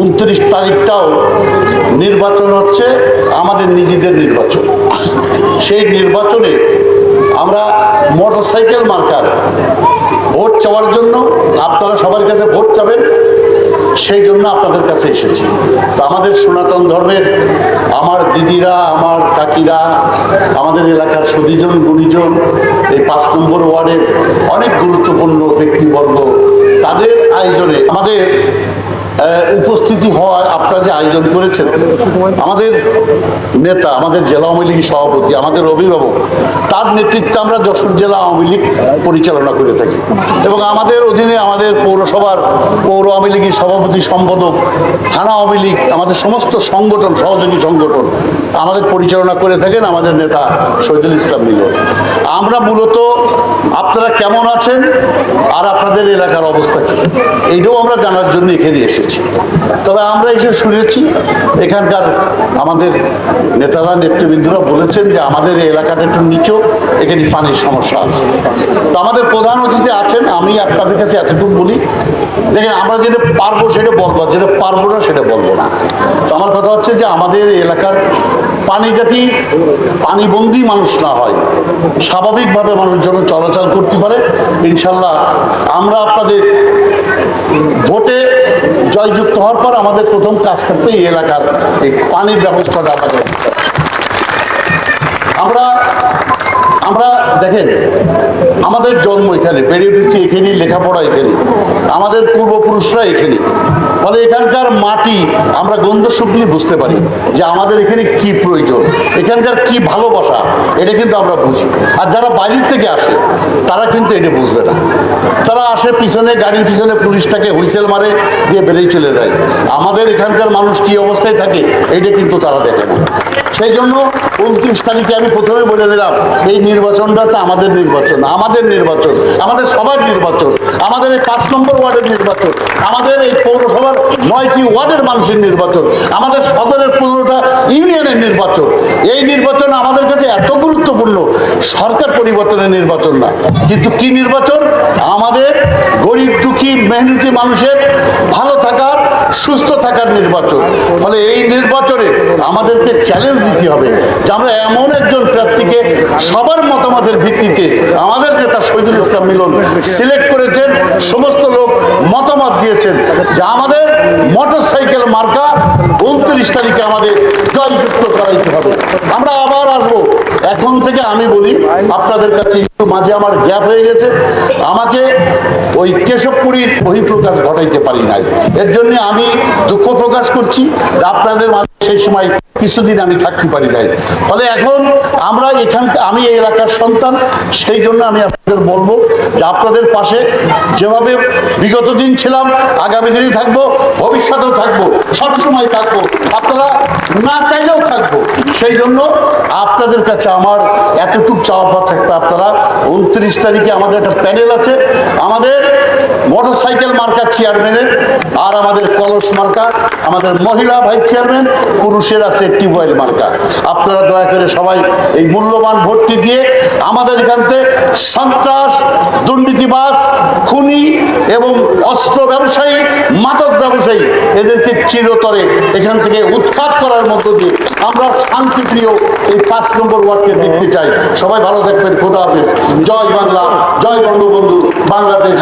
উনত্রিশ তারিখটাও নির্বাচন হচ্ছে, আমাদের নিজেদের নির্বাচন। সেই নির্বাচনে আমরা মোটরসাইকেল মার্কার ভোট চাওয়ার জন্য আপনারা সবার কাছে ভোট চাবেন, সেই জন্য আপনাদের কাছে এসেছি। তো আমাদের সনাতন ধর্মের আমার দিদিরা, আমার কাকিরা, আমাদের এলাকার সতীজন গুণীজন, এই পাঁচ নম্বর ওয়ার্ডের অনেক গুরুত্বপূর্ণ ব্যক্তিবর্গ, তাদের আয়োজনে আমাদের উপস্থিতি হওয়ায় আপনারা যে আয়োজন করেছেন, আমাদের নেতা, আমাদের জেলা আওয়ামী লীগের সভাপতি, আমাদের অভিভাবক, তার নেতৃত্বে আমরা যশোর জেলা আওয়ামী লীগ পরিচালনা করে থাকি। এবং আমাদের অধীনে আমাদের পৌরসভার পৌর আওয়ামী লীগের সভাপতি, সম্পাদক, থানা আওয়ামী লীগ, আমাদের সমস্ত সংগঠন, সহযোগী সংগঠন আমাদের পরিচালনা করে থাকেন আমাদের নেতা শহীদুল ইসলাম মিলন। আমরা মূলত আপনারা কেমন আছেন আর আপনাদের এলাকার অবস্থা কি? এইটাও আমরা জানার জন্য এখানে এসেছি। তবে আমরা এসে শুনেছি, এখানকার আমাদের নেতারা, নেতৃবৃন্দরা বলেছেন যে আমাদের এলাকাটা একটু নিচু, এখানে পানির সমস্যা আছে। তো আমাদের প্রধান অতিথি আছেন, আমি আপনাদের কাছে এতটুকু বলি। দেখেন, আমরা যেটা পারব সেটা বলব যেটা পারব না সেটা বলব না। তো আমার কথা হচ্ছে যে আমাদের এলাকার পানি যাতে পানিবন্দি মানুষ না হয়। স্বাভাবিকভাবে মানুষ যেন চলাচল করতে পারে। ইনশাল্লাহ আমরা আপনাদের ভোটে জয়যুক্ত হওয়ার পর আমাদের প্রথম কাজ থাকবে এই এলাকার এই পানির ব্যবস্থাটা আমাদের আমরা আমরা দেখেন, আমাদের জন্ম এখানে বেড়ে উঠেছি এখানে, লেখাপড়া এখানে। আমাদের পূর্বপুরুষরা এখানে। ফলে এখানকার মাটি, আমরা গন্ধ শুকলি বুঝতে পারি যে আমাদের এখানে কি প্রয়োজন, এখানকার কি ভালোবাসা, এটা কিন্তু আমরা বুঝি। আর যারা বাইরের থেকে আসে, তারা কিন্তু এটা বুঝবে না। তারা আসে পিছনে, গাড়ির পিছনে পুলিশ থাকে হুইসেল মারে, দিয়ে বেরিয়ে চলে যায়। আমাদের এখানকার মানুষ কি অবস্থায় থাকে, এটা কিন্তু তারা দেখে না। সেই জন্য উনত্রিশ তারিখে আমি প্রথমে বলে দিলাম, এই নির্বাচনটা তো আমাদের নির্বাচন আমাদের নির্বাচন, আমাদের সবার নির্বাচন, আমাদের এই পাঁচ নম্বর ওয়ার্ডের নির্বাচন, আমাদের এই পৌরসভার নয়টি ওয়ার্ডের মানুষের নির্বাচন, আমাদের সদরের পনেরোটা ইউনিয়নের নির্বাচন। এই নির্বাচন আমাদের কাছে এত গুরুত্বপূর্ণ, সরকার পরিবর্তনের নির্বাচন না। কিন্তু কি নির্বাচন? আমাদের গরিব দুঃখী, মেহনতি মানুষের সুস্থ থাকার নির্বাচন। ফলে এই নির্বাচনে আমাদেরকে চ্যালেঞ্জ দিতে হবে যে আমরা এমন একজন প্রার্থীকে সবার মতামতের ভিত্তিতে আমাদের নেতা শহীদুল ইসলাম মিলন সিলেক্ট করেছেন, সমস্ত লোক মতামত দিয়েছেন যে আমাদের মোটরসাইকেল মার্কা উনত্রিশ তারিখে আমাদের জয়যুক্ত করাইতে হবে। আমরা আবার এখন থেকে আমি বলি, আপনাদের কাছে একটু মাঝে আমার গ্যাপ হয়ে গেছে, আমাকে ওই কেশবপুরীর বহিঃপ্রকাশ ঘটাইতে পারি নাই। এর জন্য আমি দুঃখ প্রকাশ করছি। আপনাদের মাঝে সেই সময় কিছুদিন আমি থাকতে পারি নাই। ফলে এখন আমরা এখান আমি এই এলাকার সন্তান, সেই জন্য আমি আপনাদের বলব যে আপনাদের পাশে যেভাবে বিগত দিন ছিলাম, আগামী দিনই থাকব, ভবিষ্যতেও থাকব, সবসময় থাকব। আপনারা না চাইলেও থাকব। সেই জন্য আপনাদের কাছে আমার এতটুকু চাওয়া পাওয়া থাকবে আপনারা উনত্রিশ তারিখে আমাদের একটা প্যানেল আছে। আমাদের মোটরসাইকেল মার্কার চেয়ারম্যানের আর আমাদের কলস মার্কা, আমাদের মহিলা ভাইস চেয়ারম্যান, পুরুষের আছে টিউবওয়েল মার্কা আপনারা দয়া করে সবাই এই মূল্যবান ভোটটি দিয়ে আমাদের এখানতে সন্ত্রাস দুর্নীতিবাজ খুনি এবং অস্ত্র ব্যবসায়ী মাদক ব্যবসায়ী এদেরকে চিরতরে এখান থেকে উৎখাত করার মধ্য দিয়ে আমরা শান্তিপ্রিয় এই পাঁচ নম্বর ওয়ার্ডকে দেখতে চাই। সবাই ভালো থাকবেন। খোদা হাফেজ। জয় বাংলা জয় বঙ্গবন্ধু বাংলাদেশ